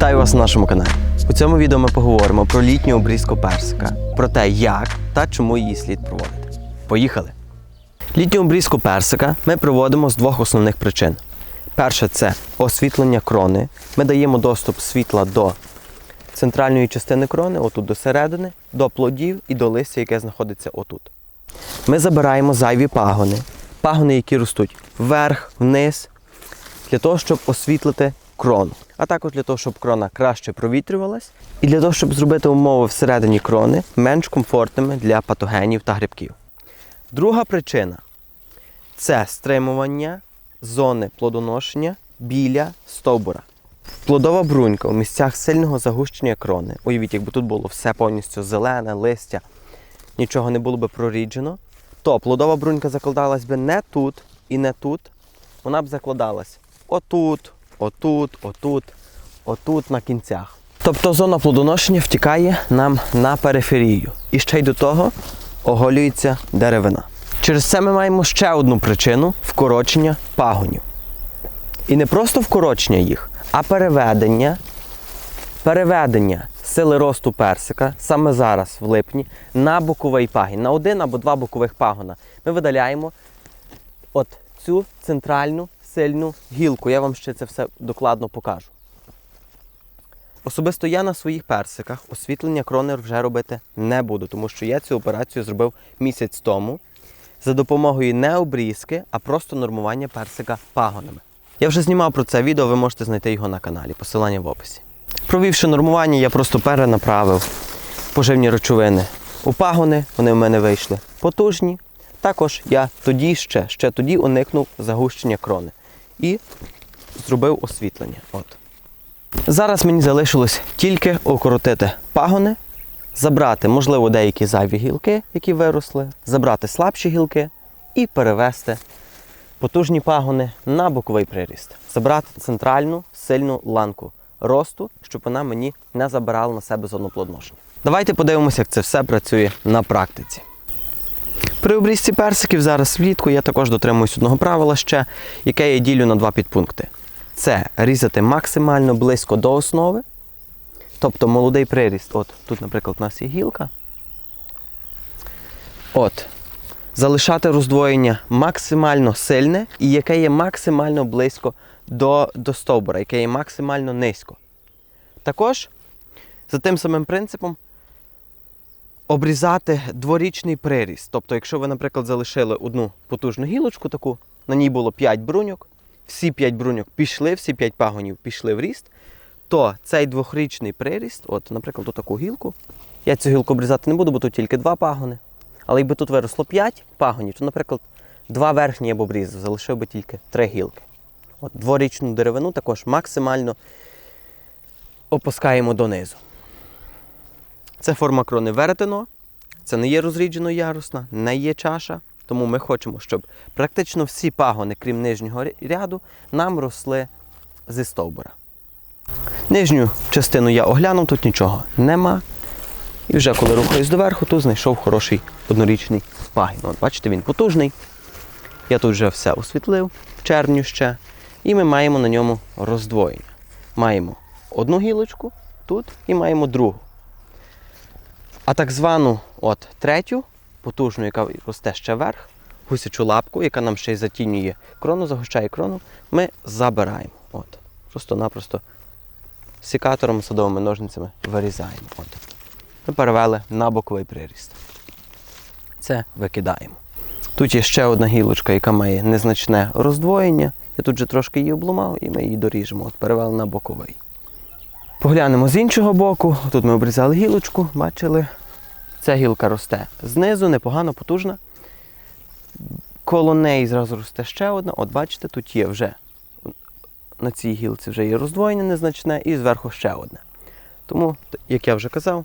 Вітаю вас на нашому каналі. У цьому відео ми поговоримо про літню обрізку персика, про те, як та чому її слід проводити. Поїхали! Літню обрізку персика ми проводимо з двох основних причин. Перше це освітлення крони. Ми даємо доступ світла до центральної частини крони, отут до середини, до плодів і до листя, яке знаходиться отут. Ми забираємо зайві пагони, пагони, які ростуть вверх, вниз, для того, щоб освітлити крону, а також для того, щоб крона краще провітрювалась, і для того, щоб зробити умови всередині крони менш комфортними для патогенів та грибків. Друга причина це стримування зони плодоношення біля стовбура. Плодова брунька у місцях сильного загущення крони. Уявіть, якби тут було все повністю зелене, листя, нічого не було би проріджено, то плодова брунька закладалась би не тут і не тут. Вона б закладалась отут, отут, отут, отут на кінцях. Тобто зона плодоношення втікає нам на периферію. І ще й до того оголюється деревина. Через це ми маємо ще одну причину вкорочення пагонів. І не просто вкорочення їх, а переведення, переведення сили росту персика саме зараз, в липні, на боковий пагін, на один або два бокових пагона. Ми видаляємо от цю центральну сильну гілку. Я вам ще це все докладно покажу. Особисто я на своїх персиках освітлення крони вже робити не буду, тому що я цю операцію зробив місяць тому за допомогою не обрізки, а просто нормування персика пагонами. Я вже знімав про це відео, ви можете знайти його на каналі, посилання в описі. Провівши нормування, я просто перенаправив поживні речовини у пагони, вони в мене вийшли потужні. Також я тоді ще, ще тоді уникнув загущення крони і зробив освітлення. От. Зараз мені залишилось тільки укоротити пагони, забрати, можливо, деякі зайві гілки, які виросли, забрати слабші гілки і перевести потужні пагони на боковий приріст. Забрати центральну сильну ланку росту, щоб вона мені не забирала на себе зону плодоношення. Давайте подивимося, як це все працює на практиці. При обрізці персиків зараз влітку я також дотримуюсь одного правила ще, яке я ділю на два підпункти. Це різати максимально близько до основи. Тобто молодий приріст. От тут, наприклад, у нас є гілка. От. Залишати роздвоєння максимально сильне і яке є максимально близько до, до стовбура, яке є максимально низько. Також за тим самим принципом обрізати дворічний приріст. Тобто, якщо ви, наприклад, залишили одну потужну гілочку таку, на ній було 5 бруньок, всі 5 бруньок пішли, всі 5 пагонів пішли в ріст, то цей двохрічний приріст, от, наприклад, таку гілку, я цю гілку обрізати не буду, бо тут тільки 2 пагони. Але якби тут виросло 5 пагонів, то, наприклад, два верхні я б обрізав, залишив би тільки 3 гілки. От, Дворічну деревину також максимально опускаємо донизу. Це форма крони веретено, це не є розріджено ярусна, не є чаша. Тому ми хочемо, щоб практично всі пагони, крім нижнього ряду, нам росли зі стовбура. Нижню частину я оглянув, тут нічого нема. І вже коли рухаюсь доверху, тут знайшов хороший однорічний пагін. От, бачите, він потужний. Я тут вже все освітлив, червню ще. І ми маємо на ньому роздвоєння. Маємо одну гілочку тут і маємо другу. А так звану от третю, потужну, яка росте ще вверх, гусячу лапку, яка нам ще й затінює крону, загущає крону, ми забираємо. От. Просто-напросто сікатором, садовими ножницями вирізаємо. От. Ми перевели на боковий приріст. Це викидаємо. Тут є ще одна гілочка, яка має незначне роздвоєння. Я тут вже трошки її обломав і ми її доріжемо. От перевели на боковий. Поглянемо з іншого боку. Тут ми обрізали гілочку, бачили. Ця гілка росте знизу, непогано, потужна. Коло неї зразу росте ще одна. От бачите, тут є вже на цій гілці вже є роздвоєння незначне і зверху ще одне. Тому, як я вже казав,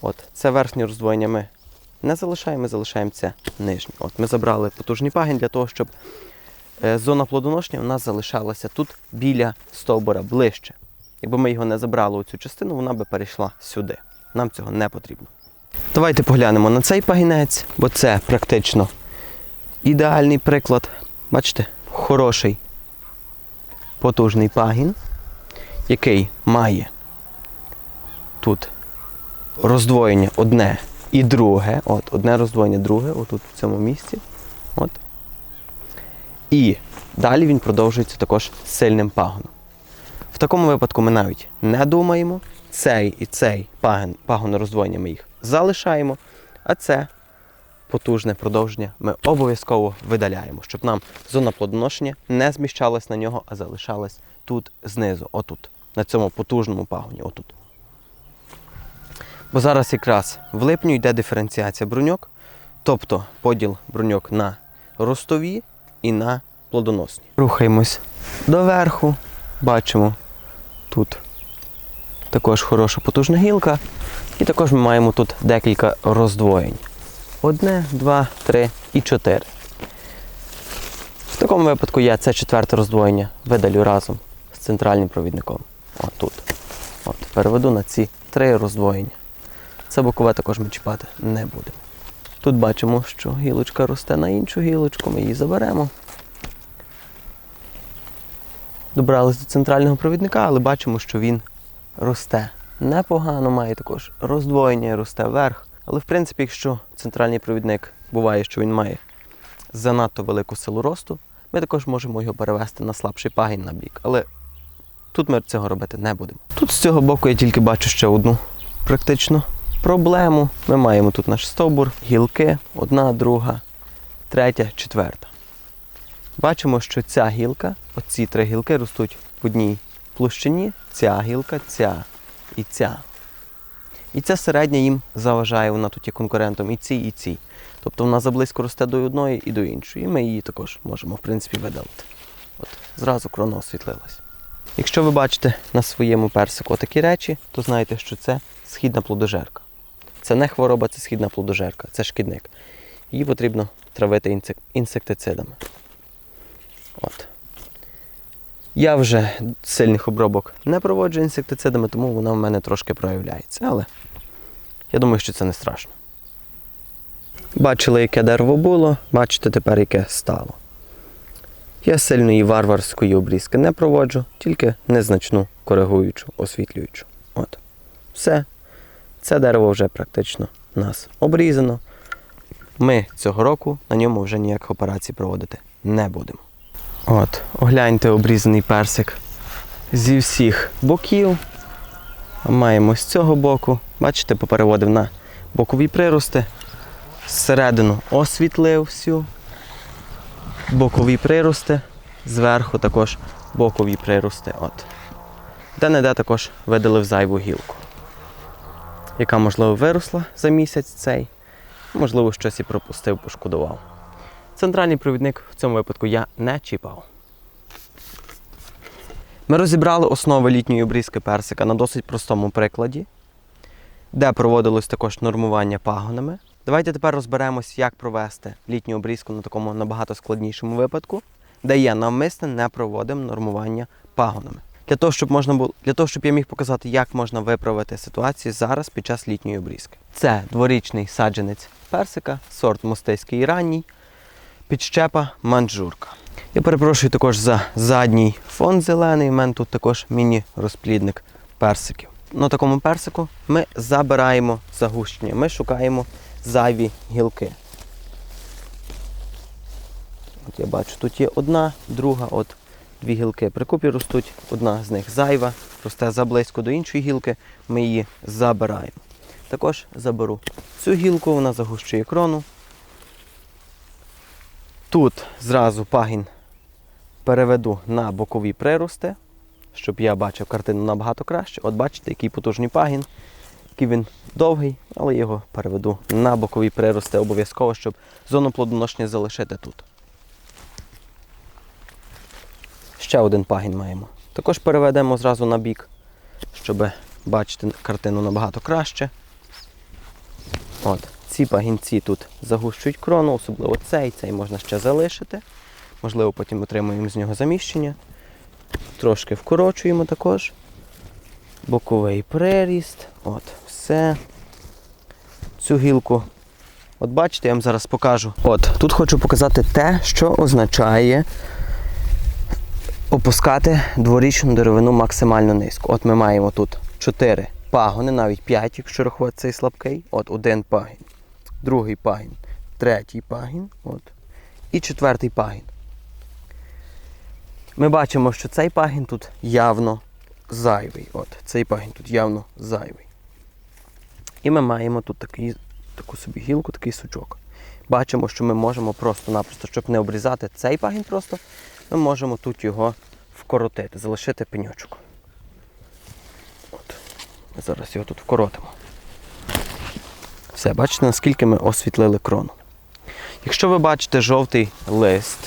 от це верхнє роздвоєння ми не залишаємо, ми залишаємо це нижнє. От Ми забрали потужний пагін для того, щоб е, зона плодоношення у нас залишалася тут біля стовбура ближче. Якби ми його не забрали у цю частину, вона би перейшла сюди. Нам цього не потрібно. Давайте поглянемо на цей пагінець, бо це практично ідеальний приклад. Бачите, хороший потужний пагін. який має тут роздвоєння одне і друге. От, одне роздвоєння, друге, отут в цьому місці. От. І далі він продовжується також сильним пагоном. В такому випадку ми навіть не думаємо. Цей і цей пагон, пагон роздвоєння ми їх залишаємо, а це потужне продовження ми обов'язково видаляємо, щоб нам зона плодоношення не зміщалась на нього, а залишалась тут знизу, отут, на цьому потужному пагоні, отут. Бо зараз якраз в липню йде диференціація бруньок, тобто поділ бруньок на ростові і на плодоносні. Рухаємось доверху, бачимо тут також хороша потужна гілка, і також ми маємо тут декілька роздвоєнь. Одне, два, три і чотири. В такому випадку я це четверте роздвоєння видалю разом з центральним провідником. Отут. От, переведу на ці три роздвоєння. Це бокове також ми чіпати не будемо. Тут бачимо, що гілочка росте на іншу гілочку, ми її заберемо. Добрались до центрального провідника, але бачимо, що він росте непогано, має також роздвоєння, росте вверх. Але в принципі, якщо центральний провідник буває, що він має занадто велику силу росту, ми також можемо його перевести на слабший пагін на бік. Але тут ми цього робити не будемо. Тут з цього боку я тільки бачу ще одну практично проблему. Ми маємо тут наш стовбур, гілки, одна, друга, третя, четверта. Бачимо, що ця гілка, оці три гілки ростуть в одній площині, ця гілка, ця і ця. І ця середня їм заважає, вона тут є конкурентом і цій, і цій. Тобто вона заблизько росте до одної і до іншої. І ми її також можемо, в принципі, видалити. От, зразу крона освітлилась. Якщо ви бачите на своєму персику такі речі, то знаєте, що це східна плодожерка. Це не хвороба, це східна плодожерка, це шкідник. Її потрібно травити інсектицидами. От. Я вже сильних обробок не проводжу інсектицидами, тому вона в мене трошки проявляється. Але я думаю, що це не страшно. Бачили, яке дерево було, бачите тепер, яке стало. Я сильної варварської обрізки не проводжу, тільки незначну коригуючу, освітлюючу. От. Все. Це дерево вже практично у нас обрізано. Ми цього року на ньому вже ніяких операцій проводити не будемо. От, огляньте обрізаний персик зі всіх боків. Маємо з цього боку. Бачите, попереводив на бокові прирости. Зсередину освітлив всю. Бокові прирости. Зверху також бокові прирости. От. Де-не-де також видалив зайву гілку, яка, можливо, виросла за місяць цей. Можливо, щось і пропустив, пошкодував. Центральний провідник в цьому випадку я не чіпав. Ми розібрали основи літньої обрізки персика на досить простому прикладі, де проводилось також нормування пагонами. Давайте тепер розберемось, як провести літню обрізку на такому набагато складнішому випадку, де я навмисне не проводив нормування пагонами. Для того, щоб можна було, для того, щоб я міг показати, як можна виправити ситуацію зараз під час літньої обрізки. Це дворічний саджанець персика, сорт мостиський ранній, підщепа манджурка. Я перепрошую також за задній фон зелений. У мене тут також міні-розплідник персиків. На такому персику ми забираємо загущення, ми шукаємо зайві гілки. От я бачу, тут є одна, друга, от дві гілки при купі ростуть, одна з них зайва, росте заблизько до іншої гілки, ми її забираємо. Також заберу цю гілку, вона загущує крону. Тут зразу пагін переведу на бокові прирости, щоб я бачив картину набагато краще. От бачите, який потужний пагін, який він довгий, але його переведу на бокові прирости обов'язково, щоб зону плодоношення залишити тут. Ще один пагін маємо. Також переведемо зразу на бік, щоб бачити картину набагато краще. От, ці пагінці тут загущують крону, особливо цей, цей можна ще залишити. Можливо, потім отримуємо з нього заміщення. Трошки вкорочуємо також. Боковий приріст. От, все. Цю гілку. От бачите, я вам зараз покажу. От, тут хочу показати те, що означає опускати дворічну деревину максимально низько. От ми маємо тут 4 пагони, навіть 5, якщо рахувати цей слабкий. От один пагін, другий пагін, третій пагін, от, і четвертий пагін. Ми бачимо, що цей пагін тут явно зайвий. От, цей пагін тут явно зайвий. І ми маємо тут такий, таку собі гілку, такий сучок. Бачимо, що ми можемо просто-напросто, щоб не обрізати цей пагін просто, ми можемо тут його вкоротити, залишити пеньочок. От. Зараз його тут вкоротимо. Все, бачите, наскільки ми освітлили крону. Якщо ви бачите жовтий лист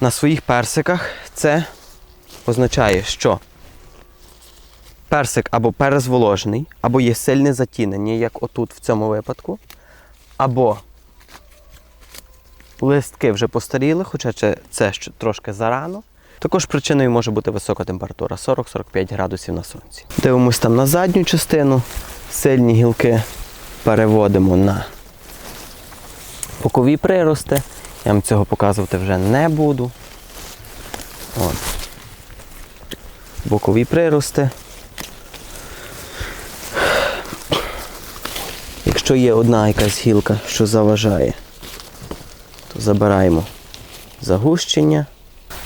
на своїх персиках, це означає, що персик або перезволожений, або є сильне затінення, як отут в цьому випадку, або листки вже постаріли, хоча це- ще трошки зарано. Також причиною може бути висока температура 40-45 градусів на сонці. Дивимось там на задню частину, сильні гілки переводимо на бокові прирости. Я вам цього показувати вже не буду. От. Бокові прирости. Якщо є одна якась гілка, що заважає, то забираємо загущення.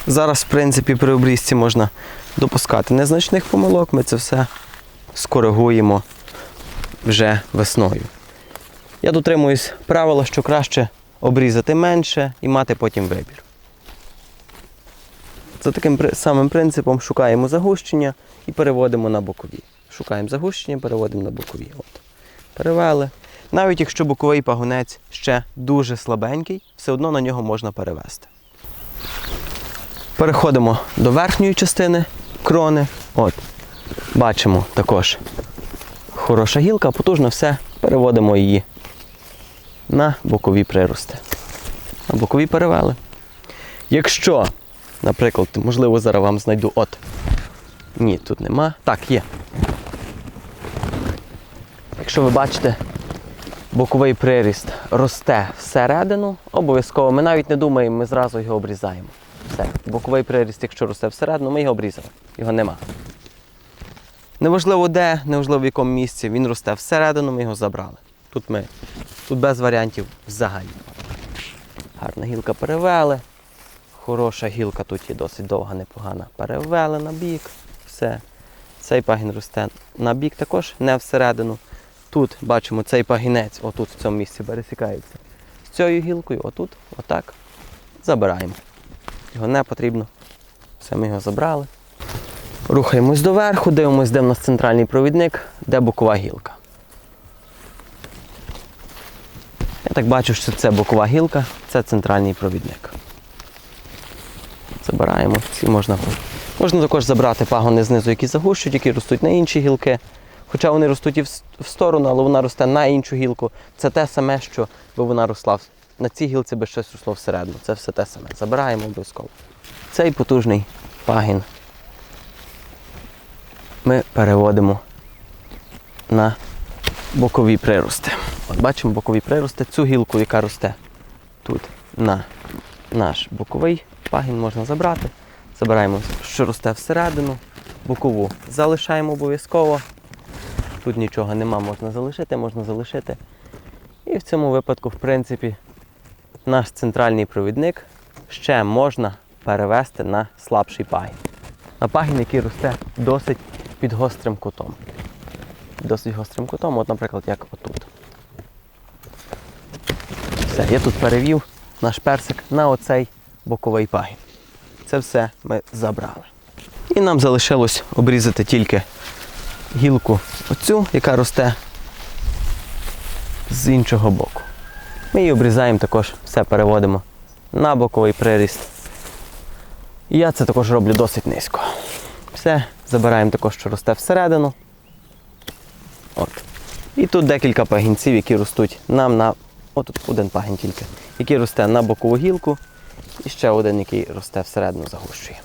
Зараз, в принципі, при обрізці можна допускати незначних помилок, ми це все скоригуємо вже весною. Я дотримуюсь правила, що краще обрізати менше і мати потім вибір. За таким самим принципом шукаємо загущення і переводимо на бокові. Шукаємо загущення, переводимо на бокові. От. Перевели. Навіть якщо боковий пагунець ще дуже слабенький, все одно на нього можна перевести. Переходимо до верхньої частини крони. От. Бачимо також хороша гілка, потужно все, переводимо її на бокові прирости. На бокові перевели. Якщо, наприклад, можливо, зараз вам знайду от. Ні, тут нема. Так, є. Якщо ви бачите, боковий приріст росте всередину, обов'язково ми навіть не думаємо, ми зразу його обрізаємо. Все. Боковий приріст, якщо росте всередину, ми його обрізали. Його нема. Неважливо де, неважливо в якому місці, він росте всередину, ми його забрали. Тут ми, тут без варіантів взагалі. Гарна гілка перевели. Хороша гілка тут є досить довга, непогана. Перевели на бік. Все. Цей пагін росте на бік також, не всередину. Тут бачимо цей пагінець, отут в цьому місці пересікається. З цією гілкою, отут, отак. Забираємо. Його не потрібно. Все, ми його забрали. Рухаємось доверху, дивимось, де в нас центральний провідник, де бокова гілка. Я так бачу, що це бокова гілка, це центральний провідник. Забираємо, ці можна. Можна також забрати пагони знизу, які загущують, які ростуть на інші гілки. Хоча вони ростуть і в сторону, але вона росте на іншу гілку. Це те саме, що би вона росла на цій гілці, би щось росло всередину. Це все те саме. Забираємо обов'язково. Цей потужний пагін ми переводимо на бокові прирости. От бачимо бокові прирости, цю гілку, яка росте тут на наш боковий пагін можна забрати. Забираємо, що росте всередину, бокову залишаємо обов'язково. Тут нічого нема, можна залишити, можна залишити. І в цьому випадку, в принципі, наш центральний провідник ще можна перевести на слабший пагін. На пагін, який росте досить під гострим кутом. Досить гострим кутом, от, наприклад, як отут. Все, я тут перевів наш персик на оцей боковий пагін. Це все ми забрали. І нам залишилось обрізати тільки гілку оцю, яка росте з іншого боку. Ми її обрізаємо також, все переводимо на боковий приріст. І я це також роблю досить низько. Все, забираємо також, що росте всередину. От. І тут декілька пагінців, які ростуть нам на. Отут один пагін тільки, який росте на бокову гілку, і ще один, який росте всередину, загущує.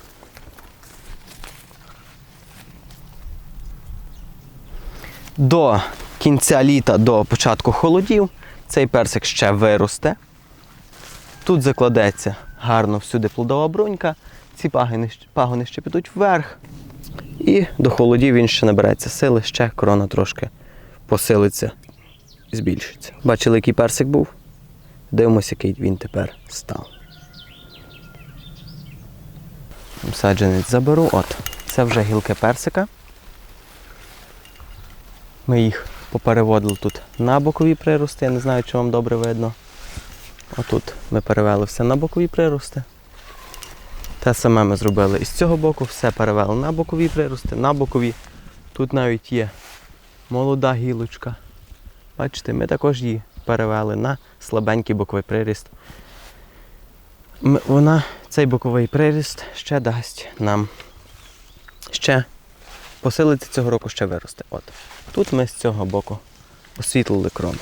До кінця літа, до початку холодів, цей персик ще виросте. Тут закладеться гарно всюди плодова брунька, ці пагони, ще підуть вверх. І до холодів він ще набереться сили, ще корона трошки посилиться і збільшиться. Бачили, який персик був? Дивимося, який він тепер став. Саджанець заберу. От, це вже гілки персика. Ми їх попереводили тут на бокові прирости. Я не знаю, чи вам добре видно. Отут ми перевели все на бокові прирости. Те саме ми зробили і з цього боку, все перевели на бокові прирости, на бокові. Тут навіть є молода гілочка. Бачите, ми також її перевели на слабенький боковий приріст. Вона, цей боковий приріст ще дасть нам ще посилиться цього року ще виросте. От. Тут ми з цього боку освітлили крону.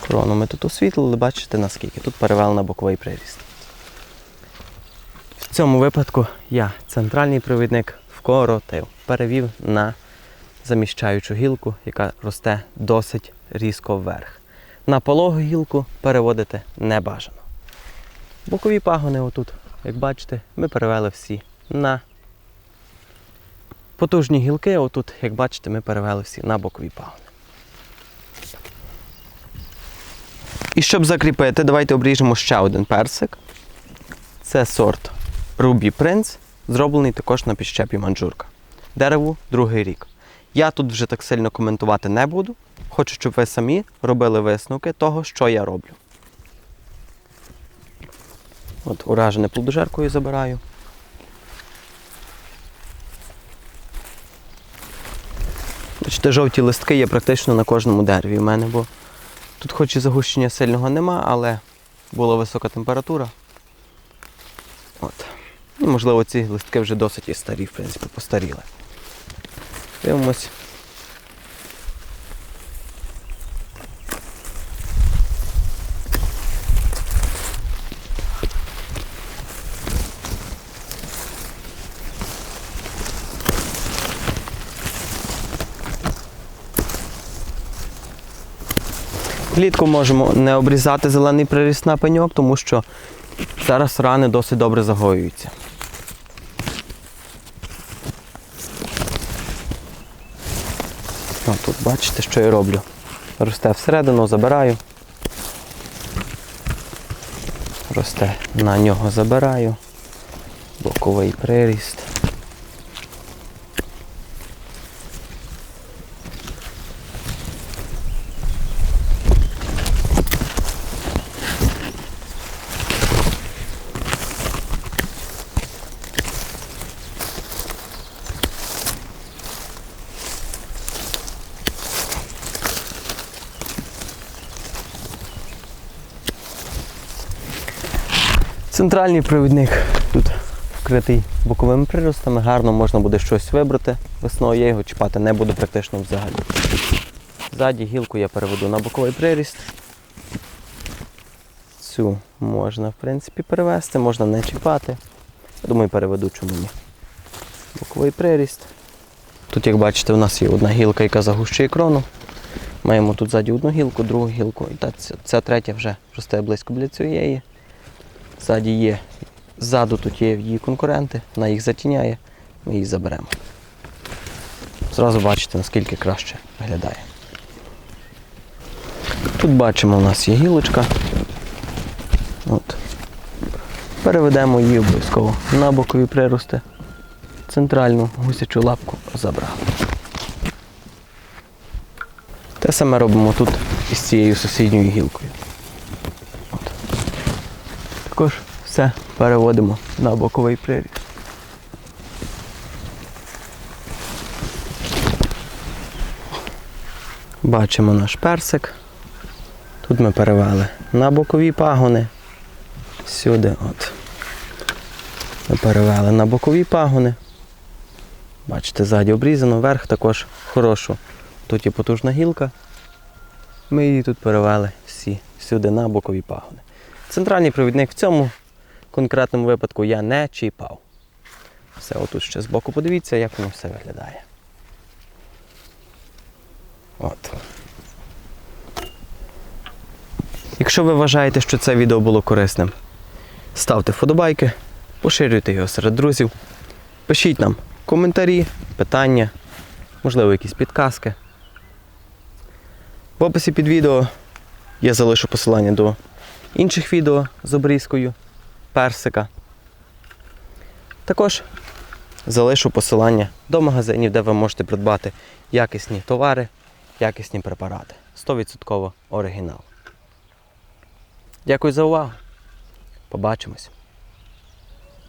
Крону ми тут освітлили, бачите наскільки. Тут перевели на боковий приріст. В цьому випадку я центральний провідник вкоротив, перевів на заміщаючу гілку, яка росте досить різко вверх. На пологу гілку переводити не бажано. Бокові пагони отут, як бачите, ми перевели всі на потужні гілки. Отут, як бачите, ми перевели всі на бокові пагони. І щоб закріпити, давайте обріжемо ще один персик. Це сорт Ruby Prince, зроблений також на підщепі манджурка. Дереву другий рік. Я тут вже так сильно коментувати не буду. Хочу, щоб ви самі робили висновки того, що я роблю. От уражене плодожеркою забираю. Бачите, жовті листки є практично на кожному дереві в мене, бо тут хоч і загущення сильного нема, але була висока температура. От. І, можливо, ці листки вже досить і старі, в принципі, постаріли. Дивимось. Влітку можемо не обрізати зелений приріст на пеньок, тому що зараз рани досить добре загоюються. Тут бачите, що я роблю. Росте всередину, забираю. Росте на нього забираю. Боковий приріст. Центральний провідник тут вкритий боковими приростами, гарно можна буде щось вибрати. Весною я його чіпати не буду практично взагалі. Ззаді гілку я переведу на боковий приріст. Цю можна, в принципі, перевести, можна не чіпати. Я думаю, переведу чому ні. Боковий приріст. Тут, як бачите, у нас є одна гілка, яка загущує крону. Маємо тут ззаді одну гілку, другу гілку. І та, ця, ця третя вже росте близько біля цієї. Ззаді є. Ззаду тут є її конкуренти, вона їх затіняє, ми їх заберемо. Зразу бачите, наскільки краще виглядає. Тут бачимо, у нас є гілочка. От. Переведемо її обов'язково на бокові прирости. Центральну гусячу лапку забрали. Те саме робимо тут із цією сусідньою гілкою. Також все переводимо на боковий приріст. Бачимо наш персик. Тут ми перевели на бокові пагони. Сюди от. Ми перевели на бокові пагони. Бачите, ззаді обрізано, верх також хорошу. Тут є потужна гілка. Ми її тут перевели всі сюди на бокові пагони. Центральний провідник в цьому конкретному випадку я не чіпав. Все, отут ще збоку подивіться, як воно все виглядає. От. Якщо ви вважаєте, що це відео було корисним, ставте вподобайки, поширюйте його серед друзів. Пишіть нам коментарі, питання, можливо, якісь підказки. В описі під відео я залишу посилання до інших відео з обрізкою персика. Також залишу посилання до магазинів, де ви можете придбати якісні товари, якісні препарати. 100% оригінал. Дякую за увагу. Побачимось.